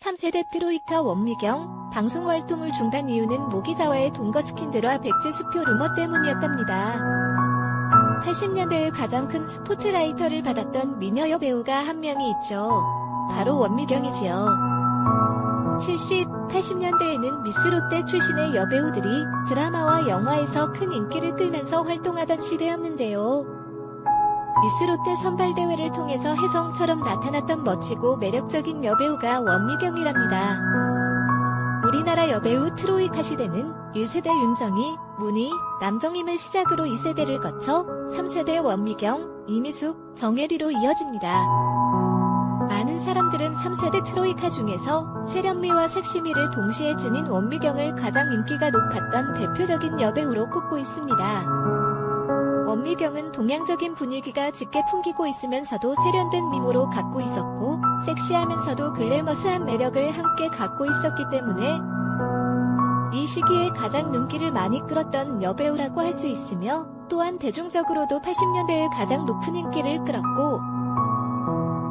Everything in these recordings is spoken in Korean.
3세대 트로이카 원미경 방송 활동을 중단 이유는 모기자와의 동거 스킨들과 백지 수표 루머 때문이었답니다. 80년대의 가장 큰 스포트라이터를 받았던 미녀 여배우가 한 명이 있죠. 바로 원미경이지요. 70, 80년대에는 미스 롯데 출신의 여배우들이 드라마와 영화에서 큰 인기를 끌면서 활동하던 시대였는데요. 미스 롯데 선발대회를 통해서 혜성처럼 나타났던 멋지고 매력적인 여배우가 원미경이랍니다. 우리나라 여배우 트로이 카 시대는 1세대 윤정희, 문희, 남정임을 시작으로 2세대를 거쳐 3세대 원미경, 이미숙, 정혜리로 이어집니다. 많은 사람들은 3세대 트로이카 중에서 세련미와 섹시미를 동시에 지닌 원미경을 가장 인기가 높았던 대표적인 여배우로 꼽고 있습니다. 원미경은 동양적인 분위기가 짙게 풍기고 있으면서도 세련된 미모로 갖고 있었고 섹시하면서도 글래머스한 매력을 함께 갖고 있었기 때문에 이 시기에 가장 눈길을 많이 끌었던 여배우라고 할 수 있으며 또한 대중적으로도 80년대에 가장 높은 인기를 끌었고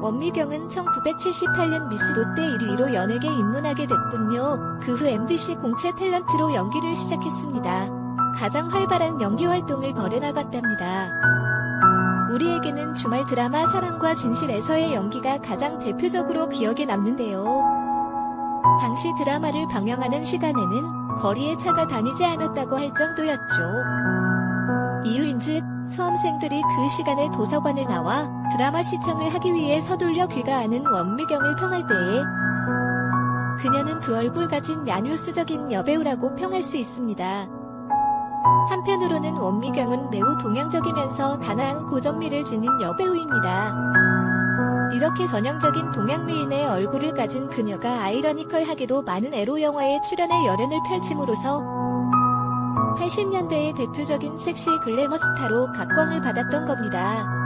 원미경은 1978년 미스 롯데 1위로 연예계 입문하게 됐군요. 그 후 MBC 공채 탤런트로 연기를 시작했습니다. 가장 활발한 연기 활동을 벌여나갔답니다. 우리에게는 주말 드라마 사랑과 진실에서의 연기가 가장 대표적으로 기억에 남는데요. 당시 드라마를 방영하는 시간에는 거리에 차가 다니지 않았다고 할 정도였죠. 이유인즉 수험생들이 그 시간에 도서관을 나와 드라마 시청을 하기 위해 서둘러 귀가하는 원미경을 평할 때에 그녀는 두 얼굴 가진 야뉴스적인 여배우라고 평할 수 있습니다. 한편으로는 원미경은 매우 동양적이면서 단아한 고전미를 지닌 여배우입니다. 이렇게 전형적인 동양미인의 얼굴을 가진 그녀가 아이러니컬하게도 많은 에로 영화에 출연해 열연을 펼침으로써 80년대의 대표적인 섹시 글래머 스타로 각광을 받았던 겁니다.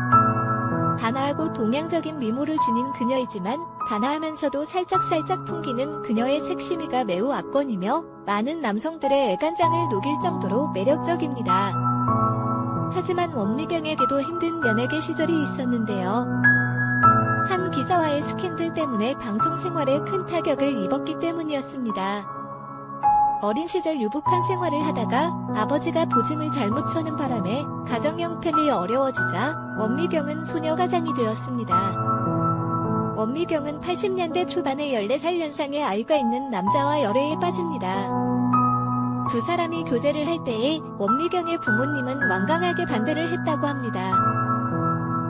단아하고 동양적인 미모를 지닌 그녀이지만 단아하면서도 살짝살짝 풍기는 그녀의 섹시미가 매우 압권이며 많은 남성들의 애간장을 녹일 정도로 매력적입니다. 하지만 원미경에게도 힘든 연예계 시절이 있었는데요. 한 기자와의 스캔들 때문에 방송 생활에 큰 타격을 입었기 때문이었습니다. 어린 시절 유복한 생활을 하다가 아버지가 보증을 잘못 서는 바람에 가정 형편이 어려워지자 원미경은 소녀가장이 되었습니다. 원미경은 80년대 초반에 14살 연상의 아이가 있는 남자와 열애에 빠집니다. 두 사람이 교제를 할 때에 원미경의 부모님은 완강하게 반대를 했다고 합니다.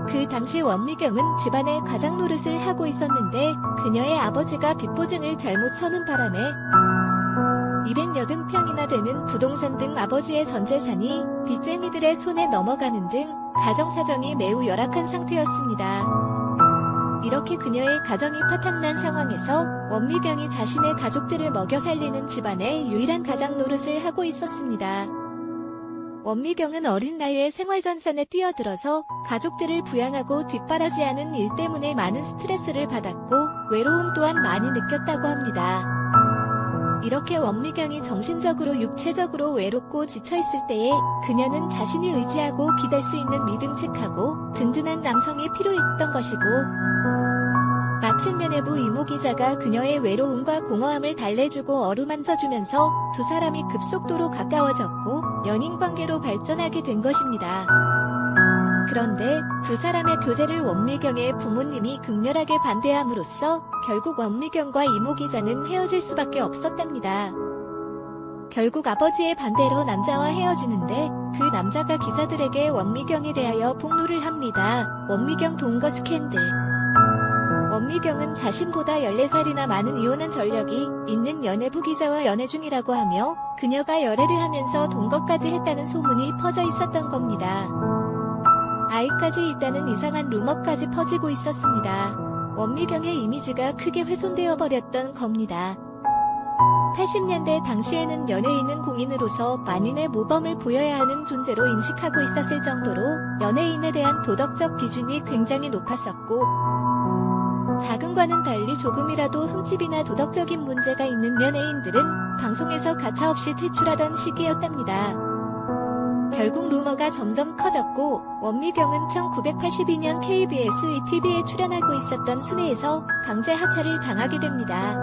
그 당시 원미경은 집안의 가장 노릇을 하고 있었는데 그녀의 아버지가 빚보증을 잘못 서는 바람에 280평이나 되는 부동산 등 아버지의 전 재산이 빚쟁이들의 손에 넘어가는 등 가정사정이 매우 열악한 상태였습니다. 이렇게 그녀의 가정이 파탄난 상황에서 원미경이 자신의 가족들을 먹여 살리는 집안의 유일한 가장 노릇을 하고 있었습니다. 원미경은 어린 나이에 생활전선에 뛰어들어서 가족들을 부양하고 뒷바라지하는 일 때문에 많은 스트레스를 받았고 외로움 또한 많이 느꼈다고 합니다. 이렇게 원미경이 정신적으로 육체적으로 외롭고 지쳐있을 때에 그녀는 자신이 의지하고 기댈 수 있는 믿음직하고 든든한 남성이 필요했던 것이고 마침 면회부 이모 기자가 그녀의 외로움과 공허함을 달래주고 어루만져주면서 두 사람이 급속도로 가까워졌고 연인 관계로 발전하게 된 것입니다. 그런데 두 사람의 교제를 원미경의 부모님이 극렬하게 반대함으로써 결국 원미경과 이모 기자는 헤어질 수밖에 없었답니다. 결국 아버지의 반대로 남자와 헤어지는데 그 남자가 기자들에게 원미경에 대하여 폭로를 합니다. 원미경 동거 스캔들. 원미경은 자신보다 14살이나 많은 이혼한 전력이 있는 연애부 기자와 연애 중이라고 하며 그녀가 열애를 하면서 동거까지 했다는 소문이 퍼져 있었던 겁니다. 아이까지 있다는 이상한 루머까지 퍼지고 있었습니다. 원미경의 이미지가 크게 훼손되어 버렸던 겁니다. 80년대 당시에는 연예인은 공인으로서 만인의 모범을 보여야 하는 존재로 인식하고 있었을 정도로 연예인에 대한 도덕적 기준이 굉장히 높았었고 작은과는 달리 조금이라도 흠집이나 도덕적인 문제가 있는 연예인들은 방송에서 가차없이 퇴출하던 시기였답니다. 결국 루머가 점점 커졌고 원미경은 1982년 KBS ETV에 출연하고 있었던 순회에서 강제 하차를 당하게 됩니다.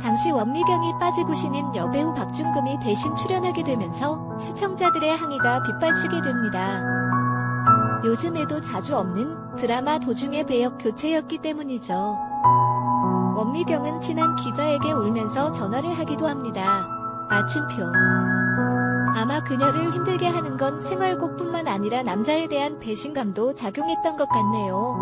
당시 원미경이 빠지고 신인 여배우 박준금이 대신 출연하게 되면서 시청자들의 항의가 빗발치게 됩니다. 요즘에도 자주 없는 드라마 도중의 배역 교체였기 때문이죠. 원미경은 친한 기자에게 울면서 전화를 하기도 합니다. 마침표. 아마 그녀를 힘들게 하는 건 생활곡뿐만 아니라 남자에 대한 배신감도 작용했던 것 같네요.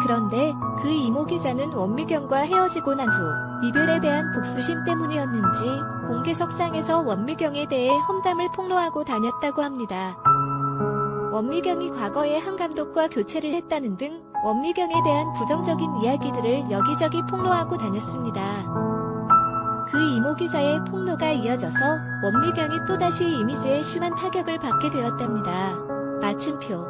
그런데 그 이모 기자는 원미경과 헤어지고 난 후 이별에 대한 복수심 때문이었는지 공개석상에서 원미경에 대해 험담을 폭로하고 다녔다고 합니다. 원미경이 과거에 한 감독과 교체를 했다는 등 원미경에 대한 부정적인 이야기들을 여기저기 폭로하고 다녔습니다. 그 이모 기자의 폭로가 이어져서 원미경이 또다시 이미지에 심한 타격을 받게 되었답니다. 마침표.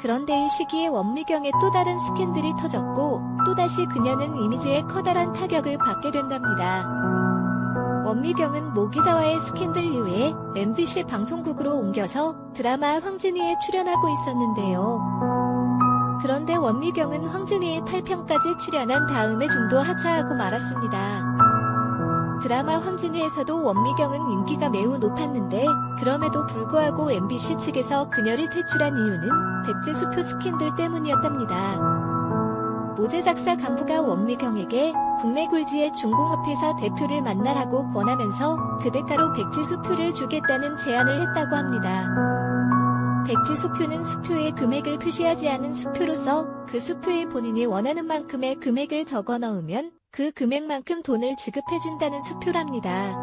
그런데 이 시기에 원미경의 또 다른 스캔들이 터졌고 또다시 그녀는 이미지에 커다란 타격을 받게 된답니다. 원미경은 모 기자와의 스캔들 이후에 MBC 방송국으로 옮겨서 드라마 황진이에 출연하고 있었는데요. 그런데 원미경은 황진이의 8편까지 출연한 다음에 중도 하차하고 말았습니다. 드라마 황진이에서도 원미경은 인기가 매우 높았는데 그럼에도 불구하고 MBC 측에서 그녀를 퇴출한 이유는 백지수표 스캔들 때문이었답니다. 모제 작사 간부가 원미경에게 국내 굴지의 중공업회사 대표를 만나라고 권하면서 그 대가로 백지수표를 주겠다는 제안을 했다고 합니다. 백지 수표는 수표에 금액을 표시하지 않은 수표로서 그 수표에 본인이 원하는 만큼의 금액을 적어 넣으면 그 금액만큼 돈을 지급해준다는 수표랍니다.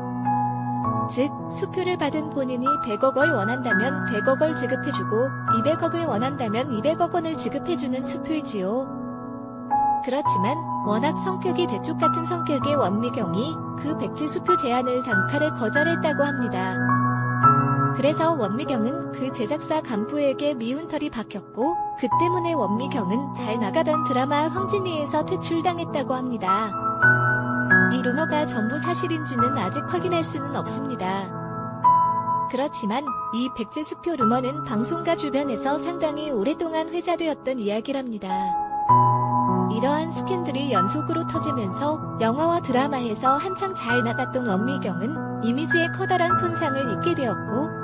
즉, 수표를 받은 본인이 100억 을 원한다면 100억 을 지급해주고 200억을 원한다면 200억 원을 지급해주는 수표이지요. 그렇지만 워낙 성격이 대쪽 같은 성격의 원미경이 그 백지 수표 제안을 단칼에 거절했다고 합니다. 그래서 원미경은 그 제작사 간부에게 미운 털이 박혔고 그 때문에 원미경은 잘 나가던 드라마 황진이에서 퇴출당했다고 합니다. 이 루머가 전부 사실인지는 아직 확인할 수는 없습니다. 그렇지만 이 백지수표 루머는 방송가 주변에서 상당히 오랫동안 회자되었던 이야기랍니다. 이러한 스캔들이 연속으로 터지면서 영화와 드라마에서 한창 잘 나갔던 원미경은 이미지에 커다란 손상을 입게 되었고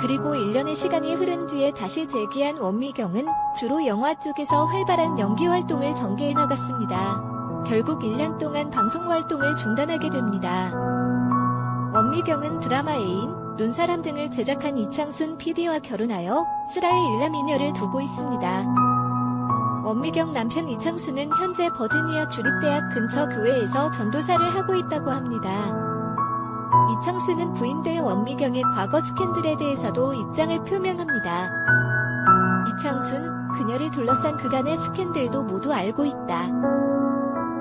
그리고 1년의 시간이 흐른 뒤에 다시 재기한 원미경은 주로 영화 쪽에서 활발한 연기 활동을 전개해 나갔습니다. 결국 1년 동안 방송 활동을 중단하게 됩니다. 원미경은 드라마 애인, 눈사람 등을 제작한 이창순 PD와 결혼하여 슬아의 일남이녀를 두고 있습니다. 원미경 남편 이창수는 현재 버지니아 주립대학 근처 교회에서 전도사를 하고 있다고 합니다. 이창수는 부인될 원미경의 과거 스캔들에 대해서도 입장을 표명합니다. 이창순, 그녀를 둘러싼 그간의 스캔들도 모두 알고 있다.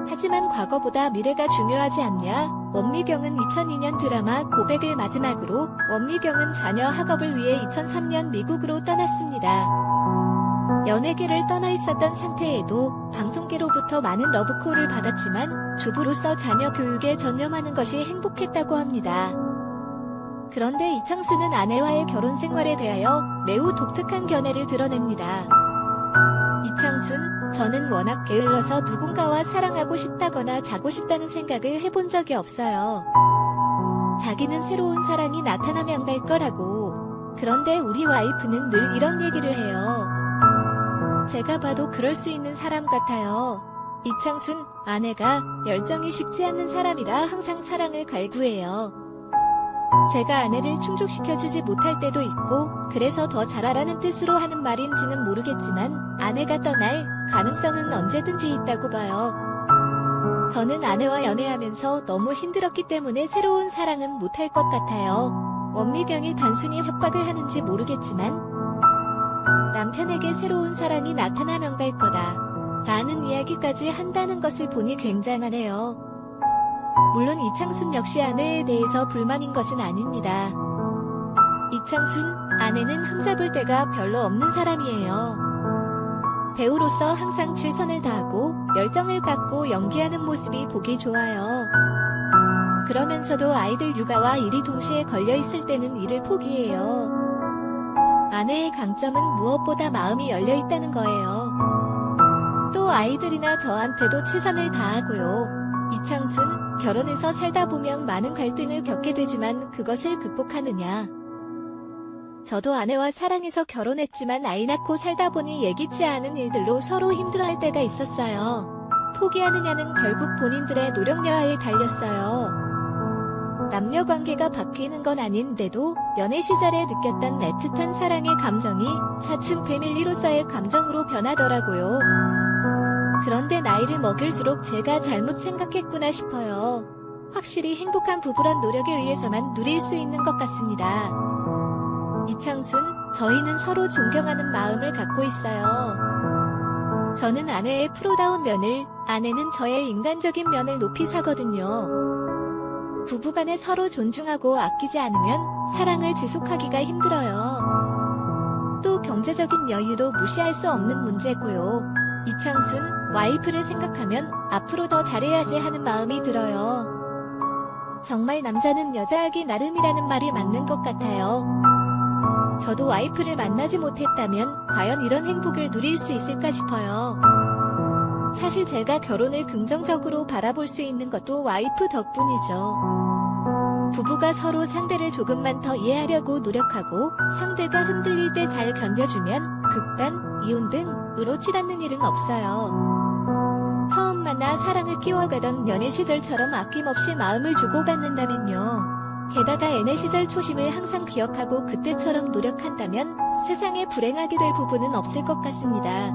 하지만 과거보다 미래가 중요하지 않냐? 원미경은 2002년 드라마 고백을 마지막으로 원미경은 자녀 학업을 위해 2003년 미국으로 떠났습니다. 연예계를 떠나 있었던 상태에도 방송계로부터 많은 러브콜을 받았지만 주부로서 자녀 교육에 전념하는 것이 행복했다고 합니다. 그런데 이창수는 아내와의 결혼 생활에 대하여 매우 독특한 견해를 드러냅니다. 이창순, 저는 워낙 게을러서 누군가와 사랑하고 싶다거나 자고 싶다는 생각을 해본 적이 없어요. 자기는 새로운 사랑이 나타나면 갈 거라고. 그런데 우리 와이프는 늘 이런 얘기를 해요. 제가 봐도 그럴 수 있는 사람 같아요. 이창순, 아내가 열정이 식지 않는 사람이라 항상 사랑을 갈구해요. 제가 아내를 충족시켜주지 못할 때도 있고, 그래서 더 잘하라는 뜻으로 하는 말인지는 모르겠지만, 아내가 떠날 가능성은 언제든지 있다고 봐요. 저는 아내와 연애하면서 너무 힘들었기 때문에 새로운 사랑은 못할 것 같아요. 원미경이 단순히 협박을 하는지 모르겠지만, 남편에게 새로운 사랑이 나타나면 갈 거다. 라는 이야기까지 한다는 것을 보니 굉장하네요. 물론 이창순 역시 아내에 대해서 불만인 것은 아닙니다. 이창순, 아내는 흠잡을 데가 별로 없는 사람이에요. 배우로서 항상 최선을 다하고 열정을 갖고 연기하는 모습이 보기 좋아요. 그러면서도 아이들 육아와 일이 동시에 걸려 있을 때는 일을 포기해요. 아내의 강점은 무엇보다 마음이 열려 있다는 거예요. 또 아이들이나 저한테도 최선을 다하고요. 이창순, 결혼해서 살다 보면 많은 갈등을 겪게 되지만 그것을 극복하느냐. 저도 아내와 사랑해서 결혼했지만 아이 낳고 살다 보니 예기치 않은 일들로 서로 힘들어할 때가 있었어요. 포기하느냐는 결국 본인들의 노력 여하에 달렸어요. 남녀 관계가 바뀌는 건 아닌데도 연애 시절에 느꼈던 애틋한 사랑의 감정이 차츰 패밀리로서의 감정으로 변하더라고요. 그런데 나이를 먹일수록 제가 잘못 생각했구나 싶어요. 확실히 행복한 부부란 노력에 의해서만 누릴 수 있는 것 같습니다. 이창순, 저희는 서로 존경하는 마음을 갖고 있어요. 저는 아내의 프로다운 면을, 아내는 저의 인간적인 면을 높이 사거든요. 부부간에 서로 존중하고 아끼지 않으면 사랑을 지속하기가 힘들어요. 또 경제적인 여유도 무시할 수 없는 문제고요. 이창순, 와이프를 생각하면 앞으로 더 잘해야지 하는 마음이 들어요. 정말 남자는 여자하기 나름이라는 말이 맞는 것 같아요. 저도 와이프를 만나지 못했다면 과연 이런 행복을 누릴 수 있을까 싶어요. 사실 제가 결혼을 긍정적으로 바라볼 수 있는 것도 와이프 덕분이죠. 부부가 서로 상대를 조금만 더 이해하려고 노력하고 상대가 흔들릴 때 잘 견뎌주면 극단, 이혼 등으로 치닫는 일은 없어요. 처음 만나 사랑을 끼워가던 연애 시절처럼 아낌없이 마음을 주고받는다면요. 게다가 연애 시절 초심을 항상 기억하고 그때처럼 노력한다면 세상에 불행하게 될 부분은 없을 것 같습니다.